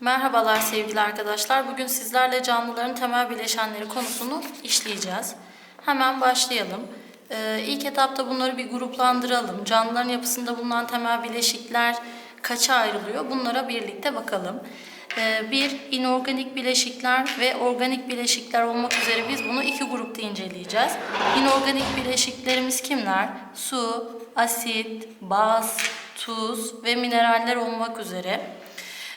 Merhabalar sevgili arkadaşlar. Bugün sizlerle canlıların temel bileşenleri konusunu işleyeceğiz. Hemen başlayalım. Ee, ilk etapta bunları bir gruplandıralım. Canlıların yapısında bulunan temel bileşikler kaça ayrılıyor? Bunlara birlikte bakalım. Ee, bir, inorganik bileşikler ve organik bileşikler olmak üzere biz bunu iki grupta inceleyeceğiz. İnorganik bileşiklerimiz kimler? Su, asit, baz, tuz ve mineraller olmak üzere.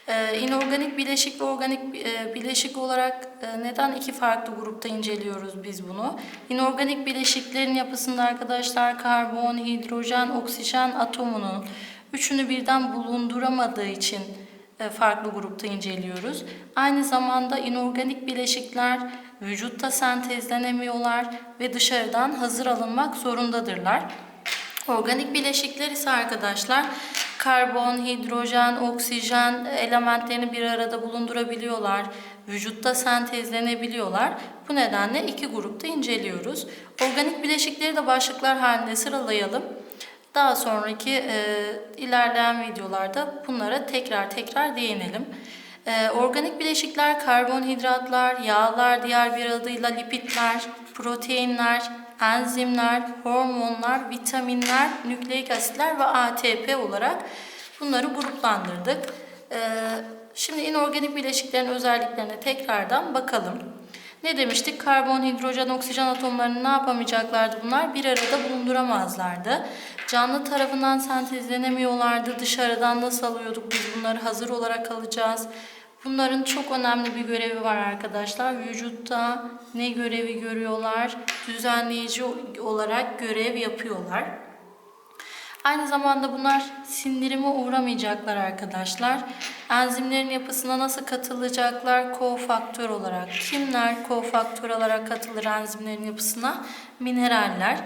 Ee, inorganik bileşik ve organik e, bileşik olarak e, neden iki farklı grupta inceliyoruz biz bunu? İnorganik bileşiklerin yapısında arkadaşlar karbon, hidrojen, oksijen atomunun üçünü birden bulunduramadığı için e, farklı grupta inceliyoruz. Aynı zamanda inorganik bileşikler vücutta sentezlenemiyorlar ve dışarıdan hazır alınmak zorundadırlar. Organik bileşikler ise arkadaşlar karbon, hidrojen, oksijen elementlerini bir arada bulundurabiliyorlar. Vücutta sentezlenebiliyorlar. Bu nedenle iki grupta inceliyoruz. Organik bileşikleri de başlıklar halinde sıralayalım. Daha sonraki e, ilerleyen videolarda bunlara tekrar tekrar değinelim. E, organik bileşikler karbonhidratlar, yağlar, diğer bir adıyla lipidler, proteinler, enzimler, hormonlar, vitaminler, nükleik asitler ve ATP olarak bunları gruplandırdık. Ee, şimdi inorganik bileşiklerin özelliklerine tekrardan bakalım. Ne demiştik? Karbon, hidrojen, oksijen atomlarını ne yapamayacaklardı bunlar? Bir arada bulunduramazlardı. Canlı tarafından sentezlenemiyorlardı. Dışarıdan nasıl alıyorduk biz bunları hazır olarak alacağız. Bunların çok önemli bir görevi var arkadaşlar. Vücutta ne görevi görüyorlar? Düzenleyici olarak görev yapıyorlar. Aynı zamanda bunlar sindirime uğramayacaklar arkadaşlar. Enzimlerin yapısına nasıl katılacaklar? Kofaktör olarak. Kimler kofaktör olarak katılır enzimlerin yapısına? Mineraller.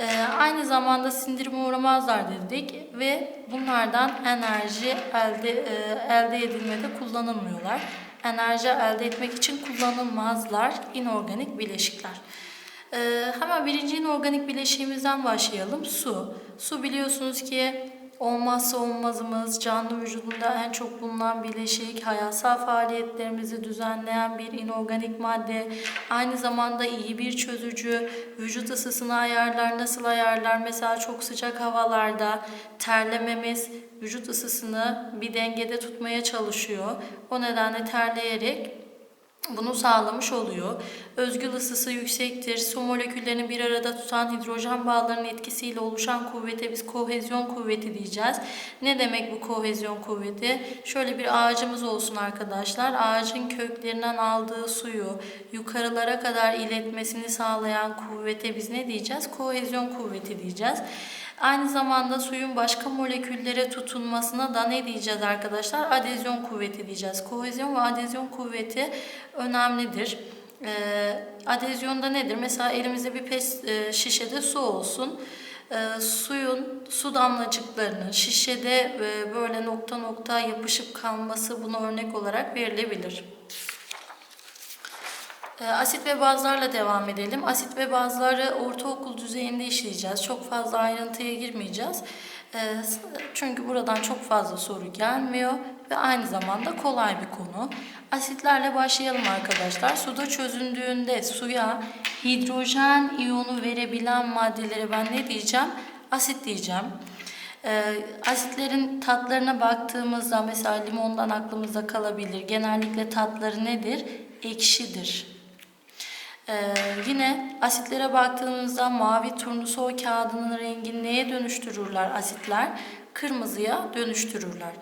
Ee, aynı zamanda sindirime uğramazlar dedik ve bunlardan enerji elde e, elde edilmede kullanılmıyorlar. Enerji elde etmek için kullanılmazlar inorganik bileşikler. Ee, hemen birinci inorganik bileşiğimizden başlayalım. Su. Su biliyorsunuz ki olmazsa olmazımız, canlı vücudunda en çok bulunan bileşik, hayatsal faaliyetlerimizi düzenleyen bir inorganik madde. Aynı zamanda iyi bir çözücü, vücut ısısını ayarlar, nasıl ayarlar? Mesela çok sıcak havalarda terlememiz vücut ısısını bir dengede tutmaya çalışıyor. O nedenle terleyerek bunu sağlamış oluyor. Özgül ısısı yüksektir. Su moleküllerini bir arada tutan hidrojen bağlarının etkisiyle oluşan kuvvete biz kohezyon kuvveti diyeceğiz. Ne demek bu kohezyon kuvveti? Şöyle bir ağacımız olsun arkadaşlar. Ağacın köklerinden aldığı suyu yukarılara kadar iletmesini sağlayan kuvvete biz ne diyeceğiz? Kohezyon kuvveti diyeceğiz. Aynı zamanda suyun başka moleküllere tutunmasına da ne diyeceğiz arkadaşlar? Adezyon kuvveti diyeceğiz. Kohezyon ve adezyon kuvveti önemlidir. Ee, adezyonda nedir? Mesela elimizde bir pes e, şişede su olsun. E, suyun su damlacıklarının şişede e, böyle nokta nokta yapışıp kalması buna örnek olarak verilebilir. E, Asit ve bazlarla devam edelim. Asit ve bazları ortaokul düzeyinde işleyeceğiz. Çok fazla ayrıntıya girmeyeceğiz. E, Çünkü buradan çok fazla soru gelmiyor ve aynı zamanda kolay bir konu. Asitlerle başlayalım arkadaşlar. Suda çözündüğünde suya hidrojen iyonu verebilen maddelere ben ne diyeceğim? Asit diyeceğim. E, asitlerin tatlarına baktığımızda mesela limondan aklımızda kalabilir. Genellikle tatları nedir? Ekşidir. Ee, yine asitlere baktığımızda mavi turnusol kağıdının rengini neye dönüştürürler asitler? Kırmızıya dönüştürürler.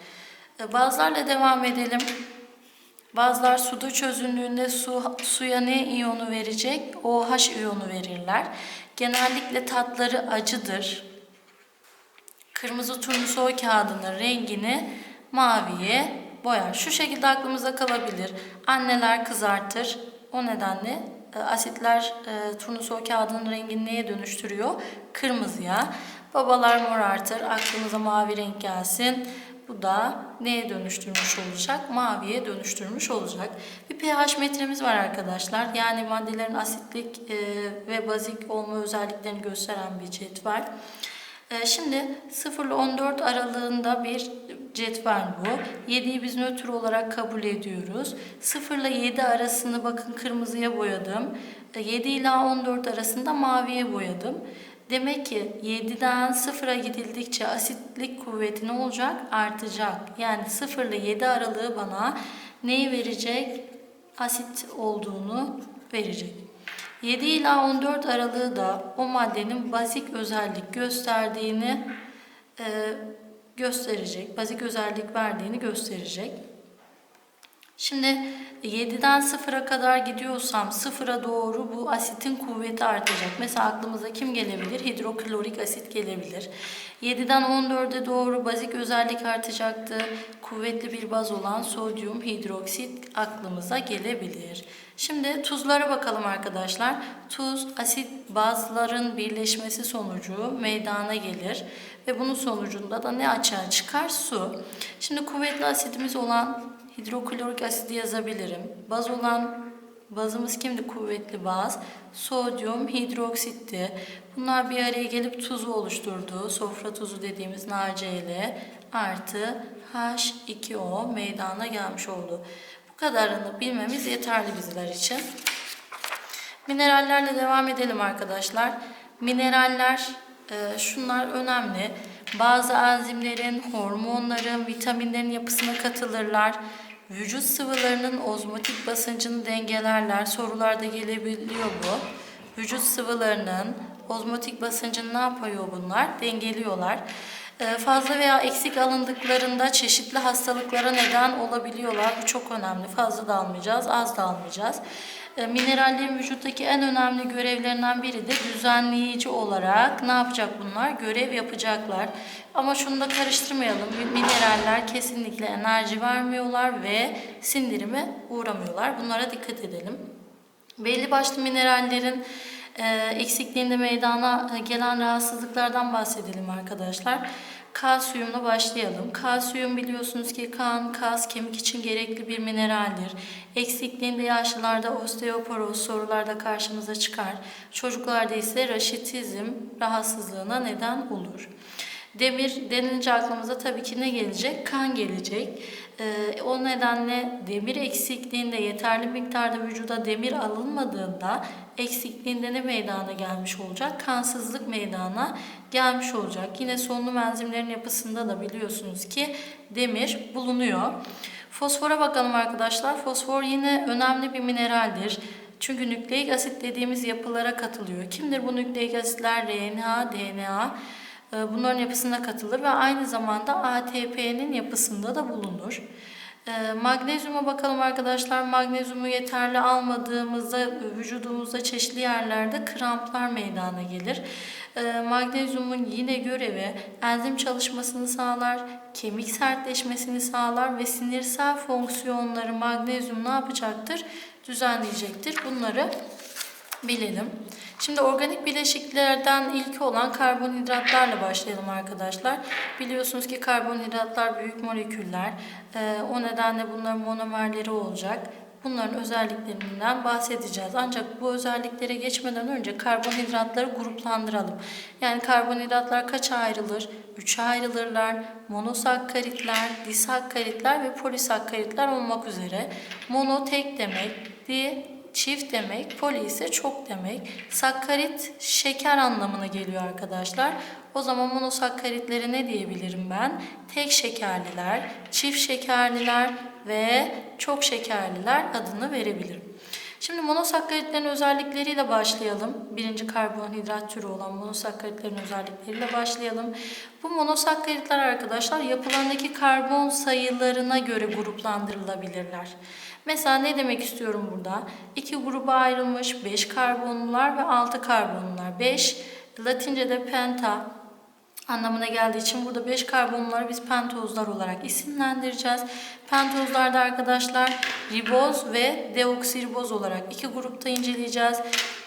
Ee, bazılarla devam edelim. Bazılar suda çözündüğünde su, suya ne iyonu verecek? OH iyonu verirler. Genellikle tatları acıdır. Kırmızı turnusol kağıdının rengini maviye boyar. Şu şekilde aklımıza kalabilir. Anneler kızartır. O nedenle asitler e, turnusol kağıdının rengini neye dönüştürüyor? Kırmızıya. Babalar morartır. Aklımıza mavi renk gelsin. Bu da neye dönüştürmüş olacak? Maviye dönüştürmüş olacak. Bir pH metremiz var arkadaşlar. Yani maddelerin asitlik e, ve bazik olma özelliklerini gösteren bir cetvel. Ee, Şimdi 0 ile 14 aralığında bir cetvel bu. 7'yi biz nötr olarak kabul ediyoruz. 0 ile 7 arasını bakın kırmızıya boyadım. Ee, 7 ile 14 arasında maviye boyadım. Demek ki 7'den 0'a gidildikçe asitlik kuvveti ne olacak? Artacak. Yani 0 ile 7 aralığı bana neyi verecek? Asit olduğunu verecek. 7 ila 14 aralığı da o maddenin bazik özellik gösterdiğini e, gösterecek. Bazik özellik verdiğini gösterecek. Şimdi 7'den 0'a kadar gidiyorsam 0'a doğru bu asitin kuvveti artacak. Mesela aklımıza kim gelebilir? Hidroklorik asit gelebilir. 7'den 14'e doğru bazik özellik artacaktı. Kuvvetli bir baz olan sodyum hidroksit aklımıza gelebilir. Şimdi tuzlara bakalım arkadaşlar. Tuz asit bazların birleşmesi sonucu meydana gelir ve bunun sonucunda da ne açığa çıkar? Su. Şimdi kuvvetli asitimiz olan hidroklorik asidi yazabilirim. Baz olan bazımız kimdi kuvvetli baz? Sodyum hidroksitti. Bunlar bir araya gelip tuzu oluşturdu. Sofra tuzu dediğimiz NaCl artı H2O meydana gelmiş oldu. Bu kadarını bilmemiz yeterli bizler için. Minerallerle devam edelim arkadaşlar. Mineraller e, şunlar önemli. Bazı enzimlerin, hormonların, vitaminlerin yapısına katılırlar. Vücut sıvılarının ozmotik basıncını dengelerler. Sorularda gelebiliyor bu. Vücut sıvılarının ozmotik basıncını ne yapıyor bunlar? Dengeliyorlar. Ee, Fazla veya eksik alındıklarında çeşitli hastalıklara neden olabiliyorlar. Bu çok önemli. Fazla da almayacağız, az da almayacağız. Ee, Minerallerin vücuttaki en önemli görevlerinden biri de düzenleyici olarak ne yapacak bunlar? Görev yapacaklar. Ama şunu da karıştırmayalım. Mineraller kesinlikle enerji vermiyorlar ve sindirime uğramıyorlar. Bunlara dikkat edelim. Belli başlı minerallerin eksikliğinde meydana e, gelen rahatsızlıklardan bahsedelim arkadaşlar. Kalsiyumla başlayalım. Kalsiyum biliyorsunuz ki kan, kas, kemik için gerekli bir mineraldir. Eksikliğinde yaşlılarda osteoporoz sorularda karşımıza çıkar. Çocuklarda ise raşitizm rahatsızlığına neden olur. Demir denince aklımıza tabii ki ne gelecek? Kan gelecek. Ee, o nedenle demir eksikliğinde yeterli miktarda vücuda demir alınmadığında eksikliğinde ne meydana gelmiş olacak? Kansızlık meydana gelmiş olacak. Yine solunum enzimlerin yapısında da biliyorsunuz ki demir bulunuyor. Fosfora bakalım arkadaşlar. Fosfor yine önemli bir mineraldir. Çünkü nükleik asit dediğimiz yapılara katılıyor. Kimdir bu nükleik asitler? RNA, DNA. Ee, Bunların yapısına katılır ve aynı zamanda ATP'nin yapısında da bulunur. Ee, Magnezyuma bakalım arkadaşlar. Magnezyumu yeterli almadığımızda vücudumuzda çeşitli yerlerde kramplar meydana gelir. Ee, Magnezyumun yine görevi enzim çalışmasını sağlar, kemik sertleşmesini sağlar ve sinirsel fonksiyonları magnezyum ne yapacaktır? Düzenleyecektir. Bunları bilelim. Şimdi organik bileşiklerden ilki olan karbonhidratlarla başlayalım arkadaşlar. Biliyorsunuz ki karbonhidratlar büyük moleküller. Ee, o nedenle bunların monomerleri olacak. Bunların özelliklerinden bahsedeceğiz. Ancak bu özelliklere geçmeden önce karbonhidratları gruplandıralım. Yani karbonhidratlar kaça ayrılır? Üçe ayrılırlar. Monosakkaritler, disakkaritler ve polisakkaritler olmak üzere. Mono tek demek, di çift demek, poli ise çok demek. Sakkarit şeker anlamına geliyor arkadaşlar. O zaman monosakkaritlere ne diyebilirim ben? Tek şekerliler, çift şekerliler ve çok şekerliler adını verebilirim. Şimdi monosakkaritlerin özellikleriyle başlayalım. Birinci karbonhidrat türü olan monosakkaritlerin özellikleriyle başlayalım. Bu monosakkaritler arkadaşlar yapılarındaki karbon sayılarına göre gruplandırılabilirler. Mesela ne demek istiyorum burada? İki gruba ayrılmış 5 karbonlular ve 6 karbonlular. 5 Latince'de penta anlamına geldiği için burada 5 karbonları biz pentozlar olarak isimlendireceğiz. Pentozlarda arkadaşlar riboz ve deoksiriboz olarak iki grupta inceleyeceğiz.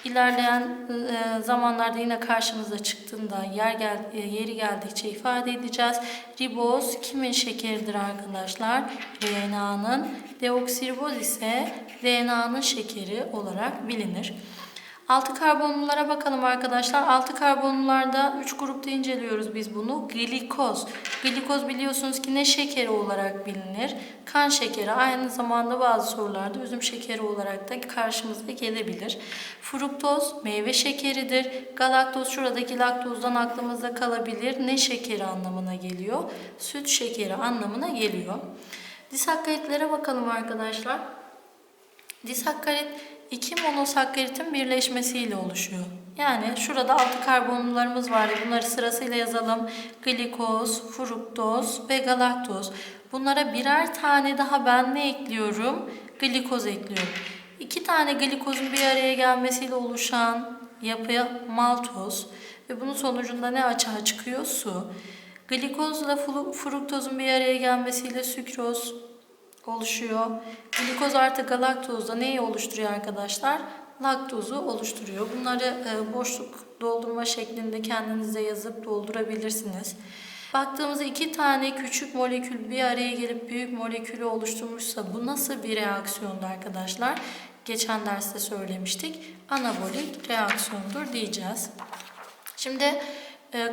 İlerleyen e, zamanlarda yine karşımıza çıktığında yer gel, e, yeri geldikçe ifade edeceğiz. Riboz kimin şekeridir arkadaşlar? RNA'nın. Deoksiriboz ise RNA'nın şekeri olarak bilinir. Altı karbonlulara bakalım arkadaşlar. Altı karbonlularda 3 grupta inceliyoruz biz bunu. Glikoz. Glikoz biliyorsunuz ki ne şekeri olarak bilinir? Kan şekeri. Aynı zamanda bazı sorularda üzüm şekeri olarak da karşımıza gelebilir. Fruktoz meyve şekeridir. Galaktoz şuradaki laktozdan aklımızda kalabilir. Ne şekeri anlamına geliyor? Süt şekeri anlamına geliyor. Disakkaritlere bakalım arkadaşlar. Disakkarit iki monosakkaritin birleşmesiyle oluşuyor. Yani şurada altı karbonlularımız var. Bunları sırasıyla yazalım. Glikoz, fruktoz ve galaktoz. Bunlara birer tane daha ben ne ekliyorum? Glikoz ekliyorum. İki tane glikozun bir araya gelmesiyle oluşan yapıya maltoz ve bunun sonucunda ne açığa çıkıyor? Su. Glikozla fruktozun bir araya gelmesiyle sükroz, oluşuyor. Glikoz artı galaktozda neyi oluşturuyor arkadaşlar? Laktozu oluşturuyor. Bunları e, boşluk doldurma şeklinde kendinize yazıp doldurabilirsiniz. Baktığımızda iki tane küçük molekül bir araya gelip büyük molekülü oluşturmuşsa bu nasıl bir reaksiyondu arkadaşlar? Geçen derste söylemiştik. Anabolik reaksiyondur diyeceğiz. Şimdi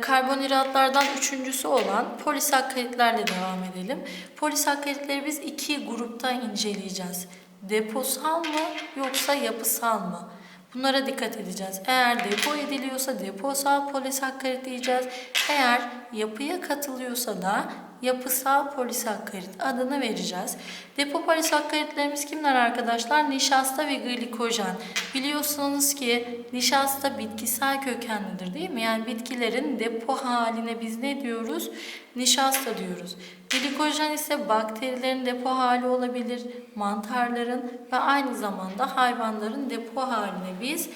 karbonhidratlardan üçüncüsü olan polisakkaritlerle devam edelim. Polisakkaritleri biz iki grupta inceleyeceğiz. Deposal mı yoksa yapısal mı? Bunlara dikkat edeceğiz. Eğer depo ediliyorsa deposal polisakkarit diyeceğiz. Eğer yapıya katılıyorsa da yapısal polisakkarit adını vereceğiz. Depo polisakkaritlerimiz kimler arkadaşlar? Nişasta ve glikojen. Biliyorsunuz ki nişasta bitkisel kökenlidir değil mi? Yani bitkilerin depo haline biz ne diyoruz? Nişasta diyoruz. Glikojen ise bakterilerin depo hali olabilir, mantarların ve aynı zamanda hayvanların depo haline biz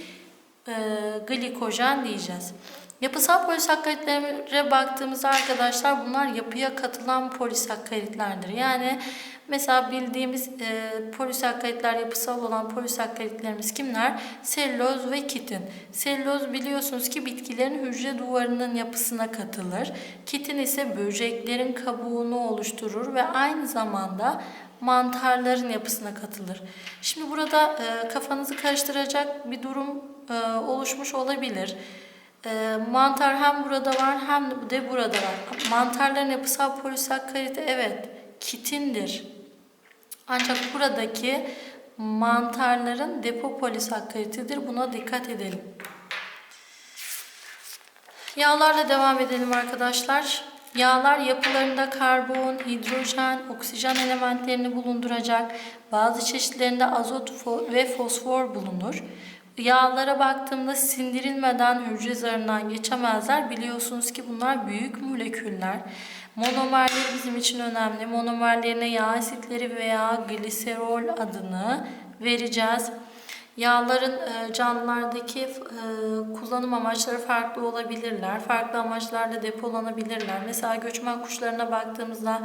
e, glikojen diyeceğiz. Yapısal polisakaritlere baktığımızda arkadaşlar bunlar yapıya katılan polisakkaritlerdir. Yani mesela bildiğimiz e, polisakkaritler yapısal olan polisakkaritlerimiz kimler? Selüloz ve kitin. Selüloz biliyorsunuz ki bitkilerin hücre duvarının yapısına katılır. Kitin ise böceklerin kabuğunu oluşturur ve aynı zamanda mantarların yapısına katılır. Şimdi burada e, kafanızı karıştıracak bir durum e, oluşmuş olabilir. E, mantar hem burada var hem de burada var. Mantarların yapısal polisakkariti evet kitindir. Ancak buradaki mantarların depo polisakkaritidir. Buna dikkat edelim. Yağlarla devam edelim arkadaşlar. Yağlar yapılarında karbon, hidrojen, oksijen elementlerini bulunduracak. Bazı çeşitlerinde azot ve fosfor bulunur. Yağlara baktığımda sindirilmeden hücre zarından geçemezler. Biliyorsunuz ki bunlar büyük moleküller. Monomerleri bizim için önemli. Monomerlerine yağ asitleri veya gliserol adını vereceğiz. Yağların e, canlılardaki e, kullanım amaçları farklı olabilirler. Farklı amaçlarla depolanabilirler. Mesela göçmen kuşlarına baktığımızda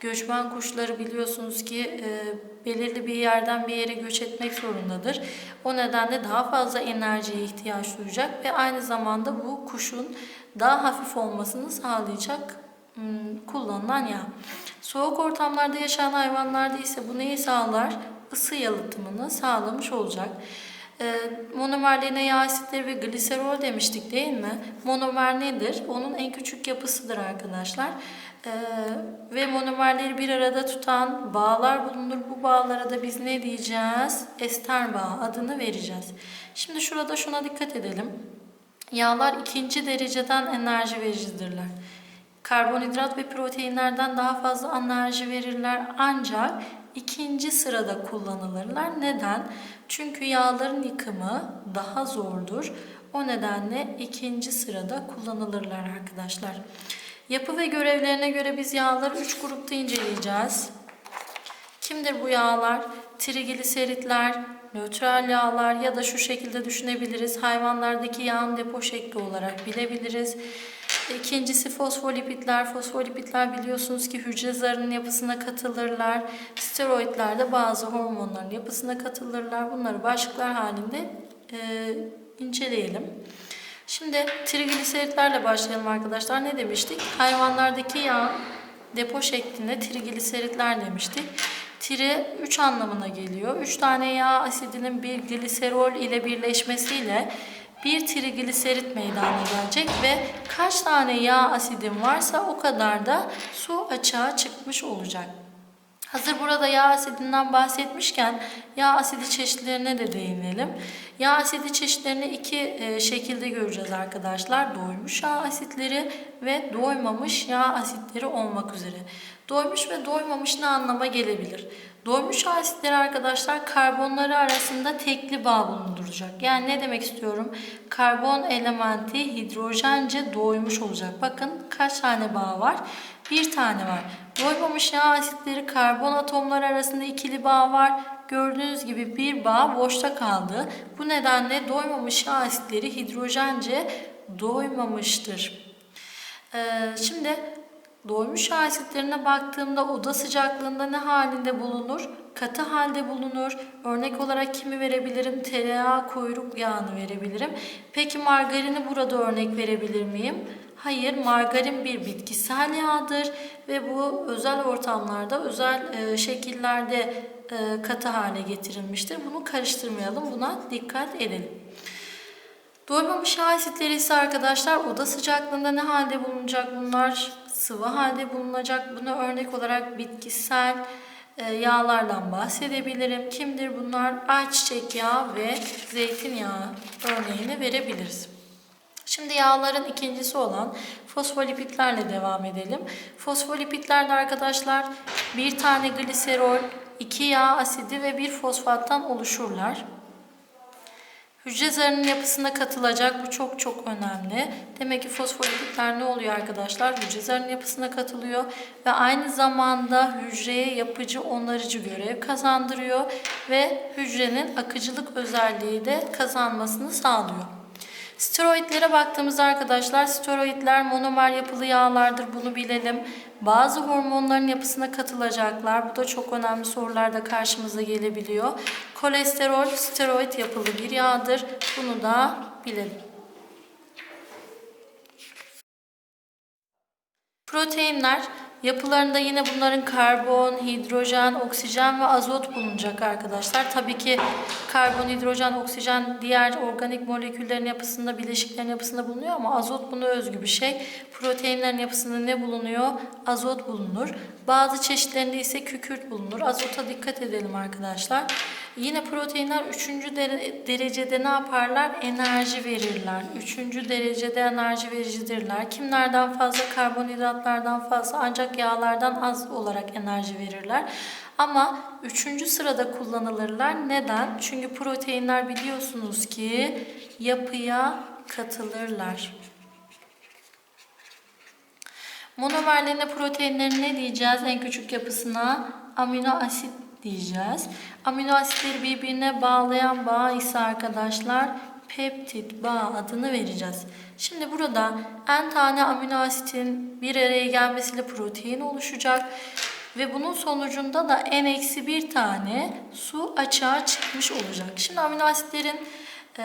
göçmen kuşları biliyorsunuz ki e, belirli bir yerden bir yere göç etmek zorundadır. O nedenle daha fazla enerjiye ihtiyaç duyacak ve aynı zamanda bu kuşun daha hafif olmasını sağlayacak kullanılan yağ. Soğuk ortamlarda yaşayan hayvanlarda ise bu neyi sağlar? Isı yalıtımını sağlamış olacak. E, yağ asitleri ve gliserol demiştik değil mi? Monomer nedir? Onun en küçük yapısıdır arkadaşlar. E, ve monomerleri bir arada tutan bağlar bulunur. Bu bağlara da biz ne diyeceğiz? Ester bağı adını vereceğiz. Şimdi şurada şuna dikkat edelim. Yağlar ikinci dereceden enerji vericidirler. Karbonhidrat ve proteinlerden daha fazla enerji verirler ancak ikinci sırada kullanılırlar. Neden? Çünkü yağların yıkımı daha zordur. O nedenle ikinci sırada kullanılırlar arkadaşlar. Yapı ve görevlerine göre biz yağları üç grupta inceleyeceğiz. Kimdir bu yağlar? Trigliseritler, nötral yağlar ya da şu şekilde düşünebiliriz. Hayvanlardaki yağın depo şekli olarak bilebiliriz. İkincisi fosfolipitler. Fosfolipitler biliyorsunuz ki hücre zarının yapısına katılırlar. Steroidler de bazı hormonların yapısına katılırlar. Bunları başlıklar halinde e, inceleyelim. Şimdi trigliseritlerle başlayalım arkadaşlar. Ne demiştik? Hayvanlardaki yağ depo şeklinde trigliseritler demiştik. Tri 3 anlamına geliyor. 3 tane yağ asidinin bir gliserol ile birleşmesiyle bir trigliserit meydana gelecek ve kaç tane yağ asidin varsa o kadar da su açığa çıkmış olacak. Hazır burada yağ asidinden bahsetmişken yağ asidi çeşitlerine de değinelim. Yağ asidi çeşitlerini iki e, şekilde göreceğiz arkadaşlar. Doymuş yağ asitleri ve doymamış yağ asitleri olmak üzere. Doymuş ve doymamış ne anlama gelebilir? Doymuş yağ asitleri arkadaşlar karbonları arasında tekli bağ bulunduracak. Yani ne demek istiyorum? Karbon elementi hidrojence doymuş olacak. Bakın kaç tane bağ var? Bir tane var. Doymamış yağ asitleri karbon atomları arasında ikili bağ var. Gördüğünüz gibi bir bağ boşta kaldı. Bu nedenle doymamış yağ asitleri hidrojence doymamıştır. Ee, şimdi doymuş yağ asitlerine baktığımda oda sıcaklığında ne halinde bulunur? Katı halde bulunur. Örnek olarak kimi verebilirim? Tereyağı, kuyruk yağını verebilirim. Peki margarini burada örnek verebilir miyim? Hayır, margarin bir bitkisel yağdır ve bu özel ortamlarda, özel e, şekillerde e, katı hale getirilmiştir. Bunu karıştırmayalım, buna dikkat edelim. Doymamış asitleri ise arkadaşlar oda sıcaklığında ne halde bulunacak bunlar? Sıvı halde bulunacak. Buna örnek olarak bitkisel e, yağlardan bahsedebilirim. Kimdir bunlar? Ayçiçek yağı ve zeytinyağı örneğini verebiliriz. Şimdi yağların ikincisi olan fosfolipitlerle devam edelim. Fosfolipitlerde arkadaşlar bir tane gliserol, iki yağ asidi ve bir fosfattan oluşurlar. Hücre zarının yapısına katılacak. Bu çok çok önemli. Demek ki fosfolipitler ne oluyor arkadaşlar? Hücre zarının yapısına katılıyor ve aynı zamanda hücreye yapıcı onarıcı görev kazandırıyor ve hücrenin akıcılık özelliği de kazanmasını sağlıyor. Steroidlere baktığımızda arkadaşlar steroidler monomer yapılı yağlardır bunu bilelim. Bazı hormonların yapısına katılacaklar. Bu da çok önemli sorularda karşımıza gelebiliyor. Kolesterol steroid yapılı bir yağdır. Bunu da bilelim. Proteinler yapılarında yine bunların karbon, hidrojen, oksijen ve azot bulunacak arkadaşlar. Tabii ki karbon, hidrojen, oksijen diğer organik moleküllerin yapısında, bileşiklerin yapısında bulunuyor ama azot buna özgü bir şey. Proteinlerin yapısında ne bulunuyor? Azot bulunur. Bazı çeşitlerinde ise kükürt bulunur. Azota dikkat edelim arkadaşlar. Yine proteinler 3. derecede ne yaparlar? Enerji verirler. 3. derecede enerji vericidirler. Kimlerden fazla? Karbonhidratlardan fazla ancak yağlardan az olarak enerji verirler. Ama 3. sırada kullanılırlar. Neden? Çünkü proteinler biliyorsunuz ki yapıya katılırlar. Monomerlerine proteinlerin ne diyeceğiz? En küçük yapısına amino asit diyeceğiz. Amino asitleri birbirine bağlayan bağ ise arkadaşlar peptit bağ adını vereceğiz. Şimdi burada n tane amino asitin bir araya gelmesiyle protein oluşacak. Ve bunun sonucunda da n-1 tane su açığa çıkmış olacak. Şimdi amino asitlerin e,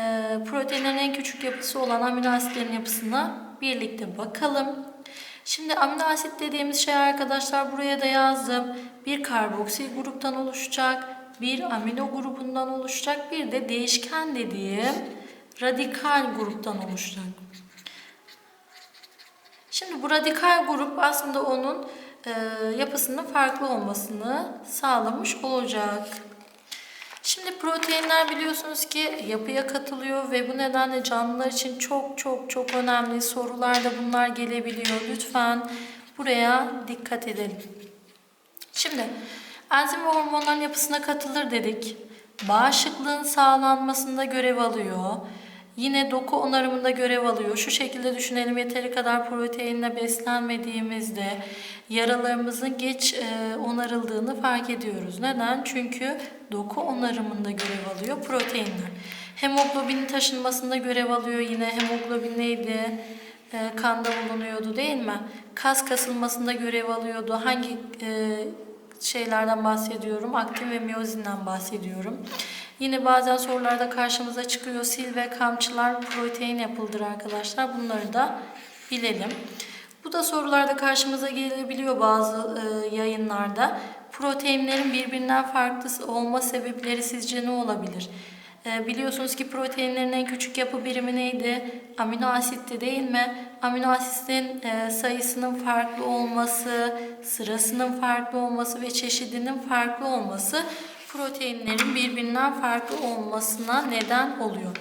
proteinlerin en küçük yapısı olan amino asitlerin yapısına birlikte bakalım. Şimdi amino asit dediğimiz şey arkadaşlar buraya da yazdım. Bir karboksil gruptan oluşacak, bir amino grubundan oluşacak, bir de değişken dediğim radikal gruptan oluşacak. Şimdi bu radikal grup aslında onun e, yapısının farklı olmasını sağlamış olacak. Şimdi proteinler biliyorsunuz ki yapıya katılıyor ve bu nedenle canlılar için çok çok çok önemli sorularda bunlar gelebiliyor. Lütfen buraya dikkat edelim. Şimdi enzim ve hormonların yapısına katılır dedik. Bağışıklığın sağlanmasında görev alıyor. Yine doku onarımında görev alıyor. Şu şekilde düşünelim yeteri kadar proteinle beslenmediğimizde yaralarımızın geç e, onarıldığını fark ediyoruz. Neden? Çünkü doku onarımında görev alıyor proteinler. Hemoglobinin taşınmasında görev alıyor yine. Hemoglobin neydi? E, kanda bulunuyordu değil mi? Kas kasılmasında görev alıyordu. Hangi e, şeylerden bahsediyorum? Aktin ve miyozinden bahsediyorum. Yine bazen sorularda karşımıza çıkıyor. Sil ve kamçılar protein yapıldır arkadaşlar. Bunları da bilelim. Bu da sorularda karşımıza gelebiliyor bazı e, yayınlarda. proteinlerin birbirinden farklı olma sebepleri sizce ne olabilir? Ee, biliyorsunuz ki proteinlerin en küçük yapı birimi neydi? Amino asitti değil mi? Amino asitin e, sayısının farklı olması, sırasının farklı olması ve çeşidinin farklı olması proteinlerin birbirinden farklı olmasına neden oluyor.